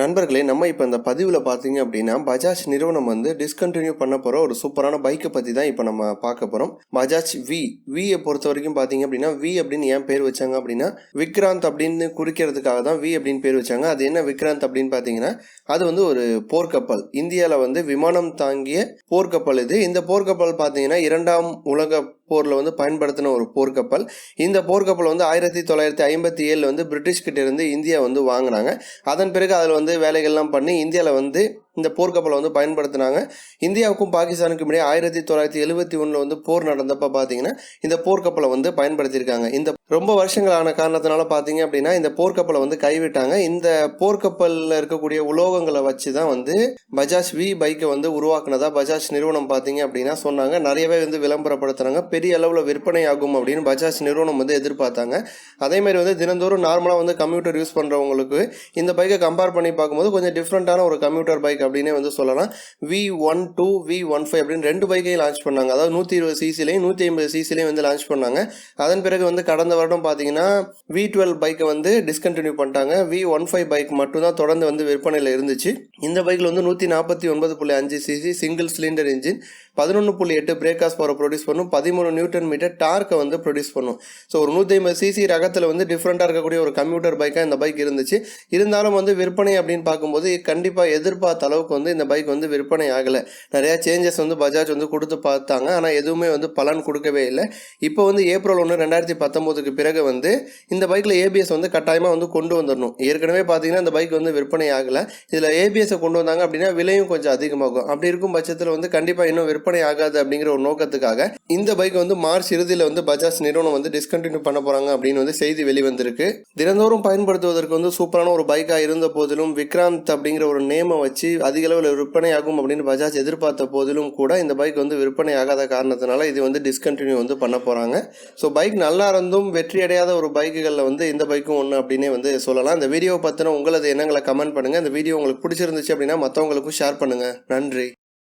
நண்பர்களே நம்ம இப்போ இந்த பதிவில் பார்த்தீங்க அப்படின்னா பஜாஜ் நிறுவனம் வந்து டிஸ்கண்டினியூ பண்ண போகிற ஒரு சூப்பரான பைக்கை பற்றி தான் இப்போ நம்ம பார்க்க போகிறோம் பஜாஜ் வி வியை பொறுத்த வரைக்கும் பார்த்தீங்க அப்படின்னா வி அப்படின்னு ஏன் பேர் வச்சாங்க அப்படின்னா விக்ராந்த் அப்படின்னு குறிக்கிறதுக்காக தான் வி அப்படின்னு பேர் வச்சாங்க. அது என்ன விக்ராந்த் அப்படின்னு பார்த்தீங்கன்னா அது வந்து ஒரு போர்க்கப்பல். இந்தியாவில் வந்து விமானம் தாங்கிய போர்க்கப்பல் இது. இந்த போர்க்கப்பல் பார்த்தீங்கன்னா இரண்டாம் உலக போரில் வந்து பயன்படுத்தின ஒரு போர்க்கப்பல். இந்த போர்க்கப்பல் வந்து ஆயிரத்தி தொள்ளாயிரத்தி ஐம்பத்தி ஏழில் வந்து பிரிட்டிஷ்கிட்ட இருந்து இந்தியா வந்து வாங்கினாங்க. அதன் பிறகு அதில் வந்து வேலைகள்லாம் பண்ணி இந்தியாவில் வந்து இந்த போர்க்கப்பலை வந்து பயன்படுத்தினாங்க. இந்தியாவுக்கும் பாகிஸ்தானுக்கும் இடையே ஆயிரத்தி தொள்ளாயிரத்தி எழுபத்தி ஒன்றில் வந்து போர் நடந்தப்போ பார்த்தீங்கன்னா இந்த போர்க்கப்பலை வந்து பயன்படுத்தியிருக்காங்க. இந்த ரொம்ப வருஷங்களான காரணத்தினால பார்த்தீங்க அப்படின்னா இந்த போர்க்கப்பலை வந்து கைவிட்டாங்க. இந்த போர்க்கப்பலில் இருக்கக்கூடிய உலோகங்களை வச்சு தான் வந்து பஜாஜ் வி பைக்கை வந்து உருவாக்குனதா பஜாஜ் நிறுவனம் பார்த்தீங்க அப்படின்னா சொன்னாங்க. நிறையவே வந்து விளம்பரப்படுத்துனாங்க பெரிய அளவில் விற்பனை ஆகும் அப்படின்னு பஜாஜ் நிறுவனம் வந்து எதிர்பார்த்தாங்க. அதேமாதிரி வந்து தினந்தோறும் நார்மலாக வந்து கம்ப்யூட்டர் யூஸ் பண்ணுறவங்களுக்கு இந்த பைக்கை கம்பேர் பண்ணி பார்க்கும்போது கொஞ்சம் டிஃப்ரெண்ட்டான ஒரு கம்ப்யூட்டர் பைக் அப்படின்னே வந்து சொல்லலாம். V one two V one five அப்படின்னு ரெண்டு பைக்கையும் லான்ச் பண்ணாங்க. அதாவது நூற்றி இருபது சிசிலையும் நூற்றி ஐம்பது சிசிலையும் வந்து லான்ச் பண்ணாங்க. அதன் பிறகு வந்து கடந்த வருடம் பார்த்தீங்கன்னா வி டுவெல் பைக்கை வந்து டிஸ்கண்டினியூ பண்ணிட்டாங்க. வி ஒன் ஃபைவ் பைக் மட்டும்தான் தொடர்ந்து வந்து விற்பனையில் இருந்துச்சு. இந்த பைக்கில் வந்து நூற்றி நாற்பத்தி ஒன்பது புள்ளி அஞ்சு சிசி சிங்கிள் சிலிண்டர் இன்ஜின் பதினொன்று புள்ளி எட்டு பிரேக்காஸ் பவரை ப்ரொடியூஸ் பண்ணும். பதிமூணு நியூட்டன் மீட்டர் டார்க்கை வந்து ப்ரொடியூஸ் பண்ணும். ஸோ ஒரு நூற்றி ஐம்பது சிசி ரகத்தில் வந்து டிஃப்ரெண்ட்டாக இருக்கக்கூடிய ஒரு கம்ப்யூட்டர் பைக்காக இந்த பைக் இருந்துச்சு. இருந்தாலும் வந்து விற்பனை அப்படின்னு பார்க்கும்போது கண்டிப்பாக எதிர்பார்த்த அளவுக்கு வந்து இந்த பைக் வந்து விற்பனை ஆகலை. நிறையா சேஞ்சஸ் வந்து பஜாஜ் வந்து கொடுத்து பார்த்தாங்க. ஆனால் எதுவுமே வந்து பலன் கொடுக்கவே இல்லை. இப்போ வந்து ஏப்ரல் ஒன்று ரெண்டாயிரத்தி பத்தொம்போதுக்கு பிறகு வந்து இந்த பைக்கில் ஏபிஎஸ் வந்து கட்டாயமாக வந்து கொண்டு வந்துடணும் ஏற்கனவே பார்த்தீங்கன்னா இந்த பைக் வந்து விற்பனை ஆகலை. இதில் ஏபிஎஸ்ஸை கொண்டு வந்தாங்க அப்படின்னா விலையும் கொஞ்சம் அதிகமாகும். அப்படி இருக்கும் பட்சத்தில் வந்து கண்டிப்பாக இன்னும் விற்பனை ஆகாது அப்படிங்கிற ஒரு நோக்கத்துக்காக இந்த பைக் வந்து மார்ச் இறுதியில் வந்து பஜாஜ் நிறுவனம் வந்து டிஸ்கண்டினியூ பண்ண போகிறாங்க அப்படின்னு வந்து செய்தி வெளிவந்திருக்கு. தினந்தோறும் பயன்படுத்துவதற்கு வந்து சூப்பரான ஒரு பைக்காக இருந்த போதிலும் விக்ராந்த் அப்படிங்கிற ஒரு நேமை வச்சு அதிக அளவில் விற்பனை ஆகும் அப்படின்னு பஜாஜ் எதிர்பார்த்த போதிலும் கூட இந்த பைக் வந்து விற்பனை ஆகாத காரணத்தினால இது வந்து டிஸ்கண்டினியூ வந்து பண்ண போகிறாங்க ஸோ பைக் நல்லா இருந்தும் வெற்றி அடையாத ஒரு பைக்குகளில் வந்து இந்த பைக்கும் ஒன்று அப்படின்னே வந்து சொல்லலாம். இந்த வீடியோ பற்றின உங்களது எண்ணங்களை கமெண்ட் பண்ணுங்கள் இந்த வீடியோ உங்களுக்கு பிடிச்சிருந்துச்சு அப்படின்னா மற்றவங்களுக்கும் ஷேர் பண்ணுங்கள் நன்றி.